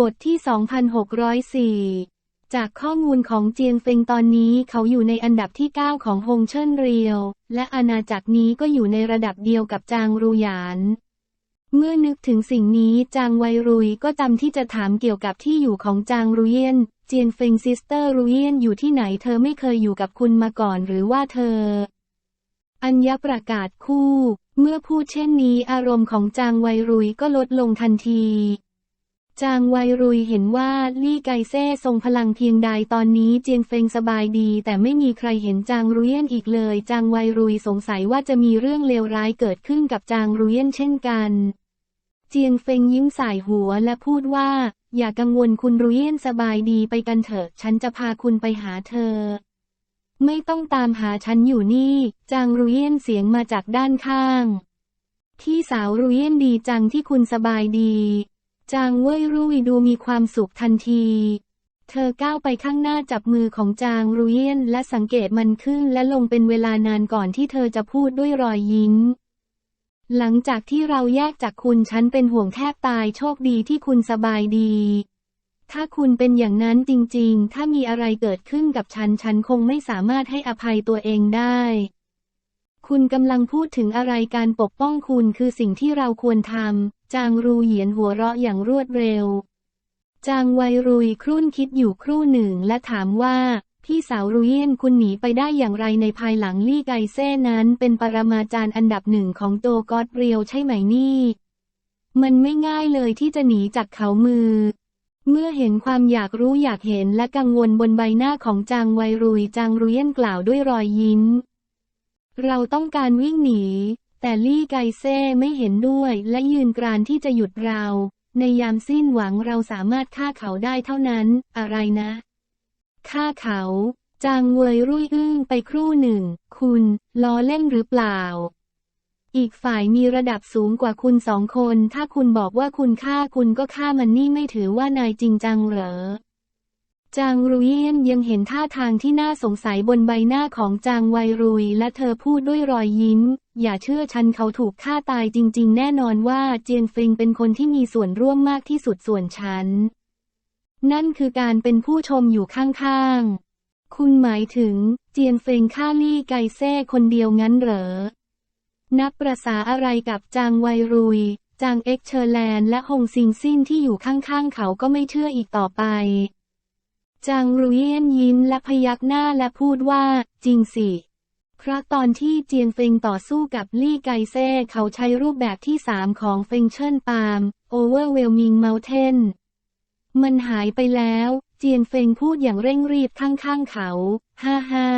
บทที่ 2,604 จากข้อมูลของเจียงเฟงตอนนี้เขาอยู่ในอันดับที่ 9 ของฮงเชิ่นเรียว และอาณาจักรนี้ก็อยู่ในระดับเดียวกับจางรูหยาน เมื่อนึกถึงสิ่งนี้จางไวรุยก็จำที่จะถามเกี่ยวกับที่อยู่ของจางรุเยียน เจียงเฟงซิสเตอร์รุเยียนอยู่ที่ไหนเธอไม่เคยอยู่กับคุณมาก่อนหรือว่าเธอ อัญญประกาศคู่ เมื่อพูดเช่นนี้อารมณ์ของจางไวรุยก็ลดลงทันที จางไวรุยเห็นว่าลี่ไกเซ่ทรงพลังเพียงใดตอนนี้เจียงเฟงสบายดี แต่ไม่มีใครเห็นจางรุเยียนอีกเลย จางไวรุยสงสัยว่าจะมีเรื่องเลวร้ายเกิดขึ้นกับจางรุเยียนเช่นกัน เจียงเฟงยิ้มสายหัวและพูดว่า อย่ากังวลคุณรุเยียนสบายดีไปกันเถอะ ฉันจะพาคุณไปหาเธอ ไม่ต้องตามหาฉันอยู่นี่ จางรุเยียนเสียงมาจากด้านข้างพี่สาวรุเยียนดีจังที่คุณสบายดี จางเว่ยรุ่ยดูมีความสุขทันทีเธอก้าวไปข้างหน้าจับมือของจางรุเยียนและสังเกตมันขึ้นและลงเป็นเวลานานก่อนที่เธอจะพูดด้วยรอยยิ้ม หลังจากที่เราแยกจากคุณฉันเป็นห่วงแทบตายโชคดีที่คุณสบายดี ถ้าคุณเป็นอย่างนั้นจริงๆ ถ้ามีอะไรเกิดขึ้นกับฉันฉันคงไม่สามารถให้อภัยตัวเองได้ คุณกำลังพูดถึงอะไรการปกป้องคุณคือสิ่งที่เราควรทำ จางรูเหยียนหัวเราะอย่างรวดเร็ว จางไวรุยครุ่นคิดอยู่ครู่หนึ่งและถามว่า พี่สาวรุเยียนคุณหนีไปได้อย่างไรในภายหลังลี่ไกเซ่นั้น เป็นปรมาจารย์อันดับหนึ่งของโตกอดเรียวใช่ไหมนี่ มันไม่ง่ายเลยที่จะหนีจากเขามือ เมื่อเห็นความอยากรู้อยากเห็นและกังวลบนใบหน้าของจางไวรุยจางรุเยียนกล่าวด้วยรอยยิ้ม เราต้องการวิ่งหนี แต่ลี่ไกเซ่ไม่เห็นด้วยและยืนกรานที่จะหยุดเรา ในยามสิ้นหวังเราสามารถฆ่าเขาได้เท่านั้น อะไรนะ ฆ่าเขา จางเวยรุ่ยอึ้งไปครู่หนึ่ง คุณล้อเล่นหรือเปล่า อีกฝ่ายมีระดับสูงกว่าคุณสองคน ถ้าคุณบอกว่าคุณฆ่าคุณก็ฆ่ามันนี่ไม่ถือว่านายจริงจังเหรอ จางรุยเยียนยังเห็นท่าทางที่น่าสงสัยบนใบหน้าของจางไวรุย และเธอพูดด้วยรอยยิ้ม อย่าเชื่อฉันเขาถูกฆ่าตายจริง ๆ แน่นอนว่าเจียงฟิงเป็นคนที่มีส่วนร่วมมากที่สุดส่วนฉัน นั่นคือการเป็นผู้ชมอยู่ข้าง ๆ คุณหมายถึง เจียงเฟงฆ่าลี่ไกเซ่คนเดียวงั้นเหรอ นับประษาอะไรกับจางไวรุย จางเอ็กเชอร์แลนด์และฮงซิงซินที่อยู่ข้างๆเขาก็ไม่เชื่ออีกต่อไป จางรุเยียนยิ้มและพยักหน้าและพูดว่า จริงสิ เพราะตอนที่เจียงเฟงต่อสู้กับลี่ไกเซ่เขาใช้รูปแบบที่สามของเฟงเชิญปาล์ม Overwhelming Mountain มันหายไปแล้ว เจียนเฟงพูดอย่างเร่งรีบข้างๆเขา ฮ่าฮ่า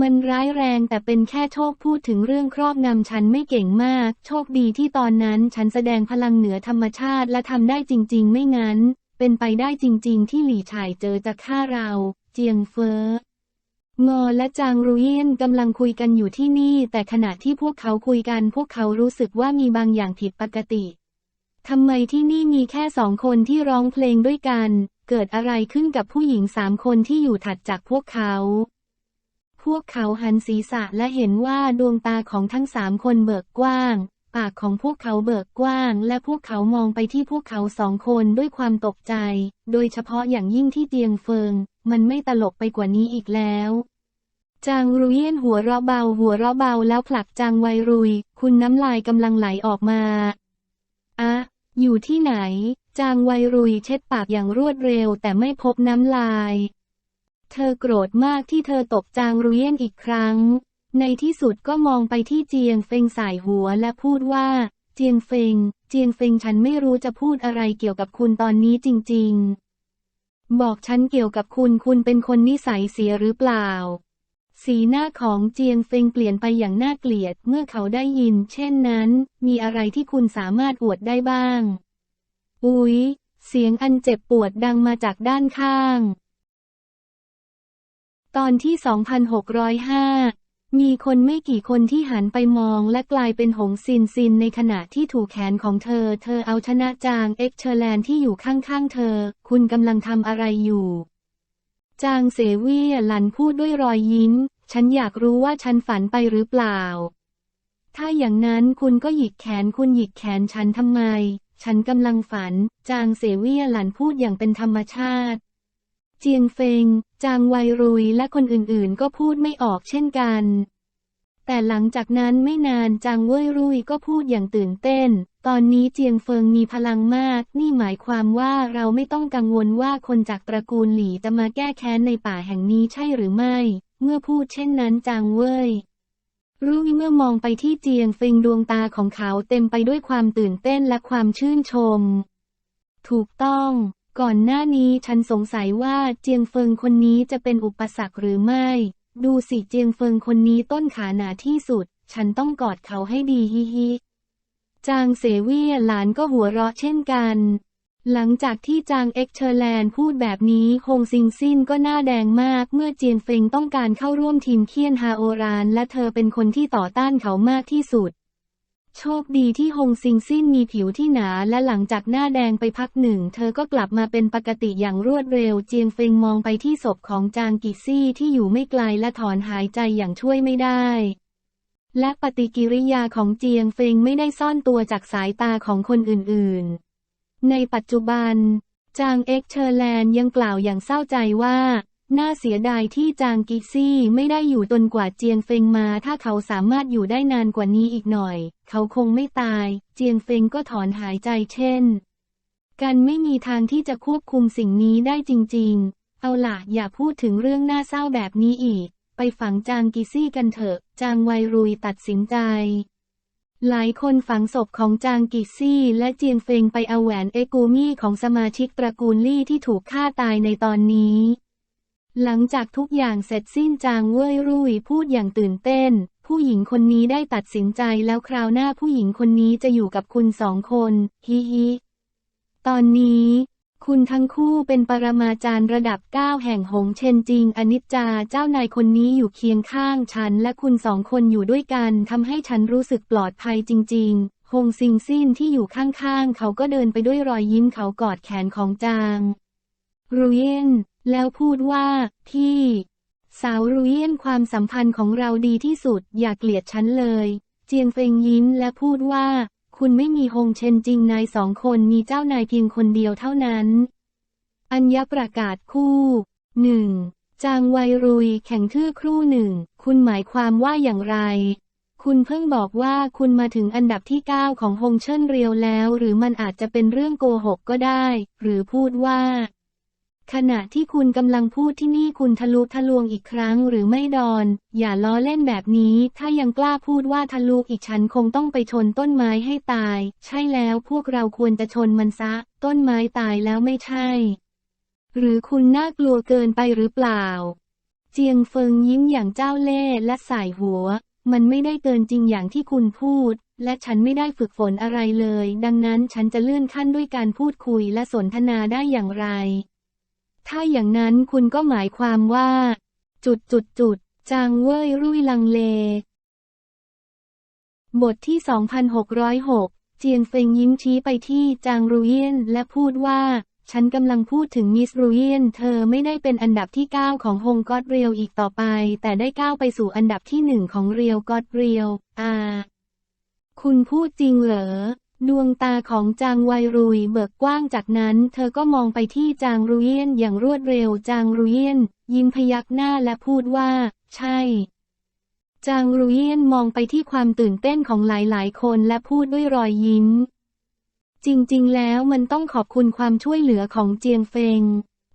มันร้ายแรงแต่เป็นแค่โชคพูดถึงเรื่องครอบงำฉันไม่เก่งมาก โชคดีที่ตอนนั้นฉันแสดงพลังเหนือธรรมชาติและทำได้จริง ๆ ไม่งั้น เป็นไปได้จริง ๆ ที่หลี่ฉายเจอจะฆ่าเรา เจียงเฟองอและจางรุเยียนกำลังคุยกันอยู่ที่นี่ แต่ขณะที่พวกเขาคุยกันพวกเขารู้สึกว่ามีบางอย่างผิดปกติทำไมที่นี่มีแค่สองคนที่ร้องเพลงด้วยกัน เกิดอะไรขึ้นกับผู้หญิงสามคนที่อยู่ถัดจากพวกเขา พวกเขาหันศีรษะและเห็นว่าดวงตาของทั้งสามคนเบิกกว้าง ปากของพวกเขาเบิกกว้าง และพวกเขามองไปที่พวกเขาสองคนด้วยความตกใจ โดยเฉพาะอย่างยิ่งที่เตียงเฟิง มันไม่ตลกไปกว่านี้อีกแล้ว จางรุเยียนหัวเราะเบา หัวเราะเบาแล้วผลักจางไวรุย คุณน้ำลายกำลังไหลออกมาอะอยู่ที่ไหน จางไวรุยเช็ดปากอย่างรวดเร็วแต่ไม่พบน้ำลาย เธอโกรธมากที่เธอตบจางรุเยียนอีกครั้ง ในที่สุดก็มองไปที่เจียงเฟงสายหัวและพูดว่า เจียงเฟง เจียงเฟงฉันไม่รู้จะพูดอะไรเกี่ยวกับคุณตอนนี้จริง ๆ บอกฉันเกี่ยวกับคุณคุณเป็นคนนิสัยเสียหรือเปล่า สีหน้าของเจียงเฟงเปลี่ยนไปอย่างน่าเกลียดเมื่อเขาได้ยิน เช่นนั้น มีอะไรที่คุณสามารถอวดได้บ้าง อุ๊ย เสียงอันเจ็บปวดดังมาจากด้านข้าง ตอนที่ 2605 มีคนไม่กี่คนที่หันไปมองและกลายเป็นหงซินซินในขณะที่ถูกแขนของเธอ เธอเอาชนะจางเอ็กเชอร์แลนที่อยู่ข้างๆเธอ คุณกำลังทำอะไรอยู่ จางเสวียหลันพูดด้วยรอยยิ้ม ฉันอยากรู้ว่าฉันฝันไปหรือเปล่า ถ้าอย่างนั้นคุณก็หยิกแขนคุณหยิกแขนฉันทำไม ฉันกำลังฝัน จางเสวียหลันพูดอย่างเป็นธรรมชาติ เจียงเฟง จางไวรุยและคนอื่นๆ ก็พูดไม่ออกเช่นกัน แต่หลังจากนั้นไม่นานจางเว่ยรุยก็พูดอย่างตื่นเต้น ตอนนี้เจียงเฟิงมีพลังมาก นี่หมายความว่าเราไม่ต้องกังวลว่าคนจากตระกูลหลี่จะมาแก้แค้นในป่าแห่งนี้ใช่หรือไม่ เมื่อพูดเช่นนั้นจางเว่ยรุ่ยเมื่อมองไปที่เจียงเฟิงดวงตาของเขาเต็มไปด้วยความตื่นเต้นและความชื่นชม ถูกต้อง ก่อนหน้านี้ฉันสงสัยว่าเจียงเฟิงคนนี้จะเป็นอุปสรรคหรือไม่ ดูสิเจียงเฟิงคนนี้ต้นขาหนาที่สุด ฉันต้องกอดเขาให้ดีฮิฮิจางเสวียหลานก็หัวเราะเช่นกัน หลังจากที่จางเอ็กเชอร์แลนด์พูดแบบนี้ฮงซิงซินก็หน้าแดงมากเมื่อเจียนเฟิงต้องการเข้าร่วมทีมเคียนฮาโอราน และเธอเป็นคนที่ต่อต้านเขามากที่สุด โชคดีที่ฮงซิงซินมีผิวที่หนาและหลังจากหน้าแดงไปพักหนึ่ง เธอก็กลับมาเป็นปกติอย่างรวดเร็ว เจียงเฟิงมองไปที่ศพของจางกิซี่ที่อยู่ไม่ไกลและถอนหายใจอย่างช่วยไม่ได้ และปฏิกิริยาของเจียงเฟิงไม่ได้ซ่อนตัวจากสายตาของคนอื่นๆ ในปัจจุบัน จางเอ็กเชอร์แลนด์ยังกล่าวอย่างเศร้าใจว่า น่าเสียดายที่จางกิซี่ไม่ได้อยู่จนกว่าเจียงเฟงมา ถ้าเขาสามารถอยู่ได้นานกว่านี้อีกหน่อย เขาคงไม่ตาย เจียงเฟงก็ถอนหายใจเช่น กันไม่มีทางที่จะควบคุมสิ่งนี้ได้จริง ๆ เอาล่ะอย่าพูดถึงเรื่องน่าเศร้าแบบนี้อีก ไปฝังจางกิซี่กันเถอะ จางไวรุยตัดสินใจ หลายคนฝังศพของจางกิซี่และเจียนเฟงไปเอาแหวนเอกูมี่ของสมาชิกตระกูลลี่ที่ถูกฆ่าตายในตอนนี้ หลังจากทุกอย่างเสร็จสิ้นจางเว่ยรุ่ยพูดอย่างตื่นเต้น ผู้หญิงคนนี้ได้ตัดสินใจแล้วคราวหน้าผู้หญิงคนนี้จะอยู่กับคุณสองคน ฮิฮิ ตอนนี้ คุณทั้งคู่เป็นปรมาจารย์ระดับเก้าแห่งหงเชนจิง อนิจจาเจ้านายคนนี้อยู่เคียงข้างฉัน และคุณสองคนอยู่ด้วยกันทำให้ฉันรู้สึกปลอดภัยจริง ๆ ฮงซิงซินที่อยู่ข้างๆ เขาก็เดินไปด้วยรอยยิ้มเขากอดแขนของจางรุเยน แล้วพูดว่าพี่ สาวรุเยนความสัมพันธ์ของเราดีที่สุด อย่าเกลียดฉันเลย เจียงเฟงยิ้มและพูดว่า คุณไม่มีฮงเชนจริงนายสองคนมีเจ้านายเพียงคนเดียวเท่านั้น อัญญประกาศคู่หนึ่งจางไวรุยแข่งทื่อครู่หนึ่ง คุณหมายความว่าอย่างไร คุณเพิ่งบอกว่าคุณมาถึงอันดับที่ 9 ของฮงเชินเรียวแล้ว หรือมันอาจจะเป็นเรื่องโกหกก็ได้ หรือพูดว่า ขณะที่คุณกำลังพูดที่นี่คุณทะลุทะลวงอีกครั้งหรือไม่ดอน อย่าล้อเล่นแบบนี้ ถ้ายังกล้าพูดว่าทะลุอีกฉันคงต้องไปชนต้นไม้ให้ตาย ใช่แล้วพวกเราควรจะชนมันซะ ต้นไม้ตายแล้วไม่ใช่ หรือคุณน่ากลัวเกินไปหรือเปล่า เจียงเฟิงยิ้มอย่างเจ้าเล่ห์และสายหัว มันไม่ได้เกินจริงอย่างที่คุณพูดและฉันไม่ได้ฝึกฝนอะไรเลย ดังนั้นฉันจะเลื่อนขั้นด้วยการพูดคุยและสนทนาได้อย่างไร ถ้าอย่างนั้นคุณก็หมายความว่า จุดจุดจุดจางเว่ยรุ่ยลังเล บทที่ 2606 เจียงเฟงยิ้มชี้ไปที่จางรุเยียนและพูดว่า ฉันกำลังพูดถึงมิสรุเยียน เธอไม่ได้เป็นอันดับที่ 9 ของฮงกอดเรียวอีกต่อไป แต่ได้ก้าวไปสู่อันดับที่หนึ่งของเรียวกอดเรียว อา คุณพูดจริงเหรอ ดวงตาของจางไวรุยเบิกกว้างจากนั้น เธอก็มองไปที่จางรุเยียนอย่างรวดเร็วจางรุเยียน ยิ้มพยักหน้าและพูดว่า ใช่ จางรุเยียนมองไปที่ความตื่นเต้นของหลายๆ คนและพูดด้วยรอยยิ้ม จริงๆ แล้วมันต้องขอบคุณความช่วยเหลือของเจียงเฟง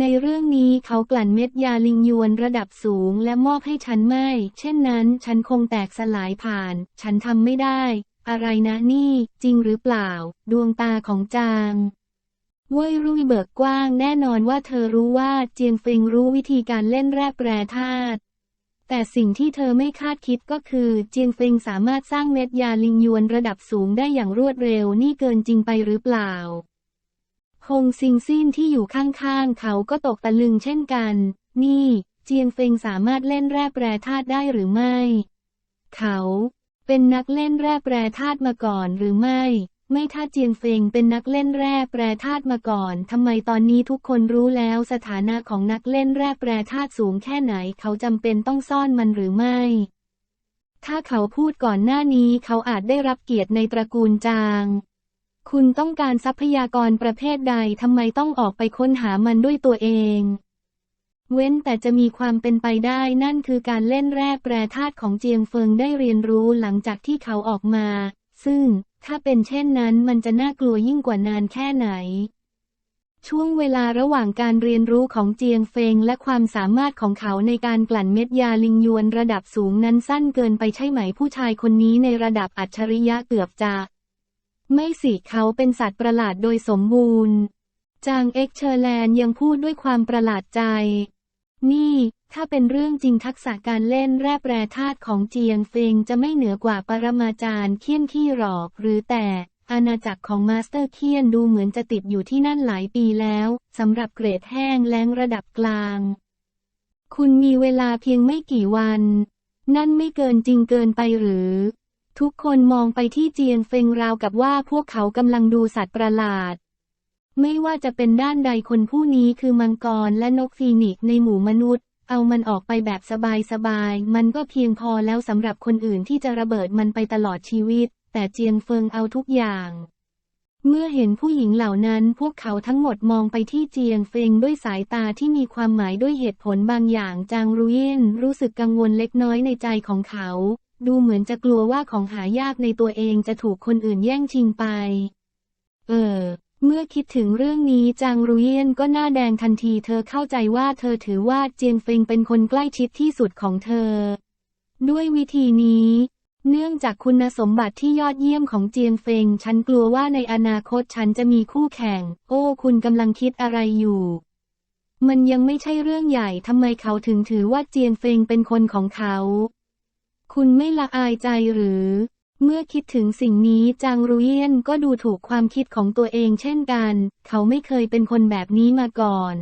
ในเรื่องนี้เขากลั่นเม็ดยาลิงยวนระดับสูงและมอบให้ฉันไม่ เช่นนั้น ฉันคงแตกสลายผ่าน ฉันทำไม่ได้ อะไรนะนี่ จริงหรือเปล่า ดวงตาของจางเว่ยรุ่ยเบิกกว้างแน่นอนว่าเธอรู้ว่าเจียงเฟงรู้วิธีการเล่นแร่แปรธาตุแต่สิ่งที่เธอไม่คาดคิดก็คือเจียงเฟงสามารถสร้างเม็ดยาลิงยวนระดับสูงได้อย่างรวดเร็วนี่เกินจริงไปหรือเปล่าฮงซิงซินที่อยู่ข้างๆ เขาก็ตกตะลึงเช่นกัน นี่ เจียงเฟงสามารถเล่นแร่แปรธาตุได้หรือไม่ เขา เป็นนักเล่นแร่แปรธาตุมาก่อนหรือไม่ ไม่ถ้าเจียงเฟิงเป็นนักเล่นแร่แปรธาตุมาก่อนทำไมตอนนี้ทุกคนรู้แล้วสถานะของนักเล่นแร่แปรธาตุสูงแค่ไหนเขาจำเป็นต้องซ่อนมันหรือไม่ ถ้าเขาพูดก่อนหน้านี้เขาอาจได้รับเกียรติในตระกูลจาง คุณต้องการทรัพยากรประเภทใดทำไมต้องออกไปค้นหามันด้วยตัวเอง เว้นแต่จะมีความเป็นไปได้นั่นคือการเล่นแร่แปรธาตุของเจียงเฟิงได้เรียนรู้หลังจากที่เขาออกมา ซึ่งถ้าเป็นเช่นนั้นมันจะน่ากลัวยิ่งกว่านานแค่ไหน ช่วงเวลาระหว่างการเรียนรู้ของเจียงเฟงและความสามารถของเขาในการกลั่นเม็ดยาลิงยวนระดับสูงนั้นสั้นเกินไปใช่ไหมผู้ชายคนนี้ในระดับอัจฉริยะเกือบจะ ไม่สิเขาเป็นสัตว์ประหลาดโดยสมบูรณ์ จางเอ็กเชอร์แลนยังพูดด้วยความประหลาดใจ นี่ ถ้าเป็นเรื่องจริงทักษะการเล่นแร่แปรธาตุของเจียงเฟงจะไม่เหนือกว่าปรมาจารย์เคี่ยนขี้หรอก หรือแต่อาณาจักรของมาสเตอร์เคียนดูเหมือนจะติดอยู่ที่นั่นหลายปีแล้วสำหรับเกรดแห้งแล้งระดับกลาง คุณมีเวลาเพียงไม่กี่วัน นั่นไม่เกินจริงเกินไปหรือ ทุกคนมองไปที่เจียงเฟงราวกับว่าพวกเขากำลังดูสัตว์ประหลาด ไม่ว่าจะเป็นด้านใดคนผู้นี้คือมังกรและนกฟีนิกซ์ในหมู่มนุษย์ เอามันออกไปแบบสบายๆ มันก็เพียงพอแล้วสำหรับคนอื่นที่จะระเบิดมันไปตลอดชีวิต แต่เจียงเฟิงเอาทุกอย่าง เมื่อเห็นผู้หญิงเหล่านั้นพวกเขาทั้งหมดมองไปที่เจียงเฟิงด้วยสายตาที่มีความหมายด้วยเหตุผลบางอย่างจางรุเยนรู้สึกกังวลเล็กน้อยในใจของเขา ดูเหมือนจะกลัวว่าของหายากในตัวเองจะถูกคนอื่นแย่งชิงไป เออ เมื่อคิดถึงเรื่องนี้จางรุเยียนก็หน้าแดงทันทีเธอเข้าใจว่าเธอถือว่าเจียงเฟงเป็นคนใกล้ชิดที่สุดของเธอ ด้วยวิธีนี้ เนื่องจากคุณสมบัติที่ยอดเยี่ยมของเจียงเฟงฉันกลัวว่าในอนาคตฉันจะมีคู่แข่ง โอ้คุณกำลังคิดอะไรอยู่ มันยังไม่ใช่เรื่องใหญ่ทำไมเขาถึงถือว่าเจียงเฟงเป็นคนของเขา คุณไม่ละอายใจหรือ เมื่อคิดถึงสิ่งนี้จางรุเยียนก็ดูถูกความคิดของตัวเองเช่นกัน เขาไม่เคยเป็นคนแบบนี้มาก่อน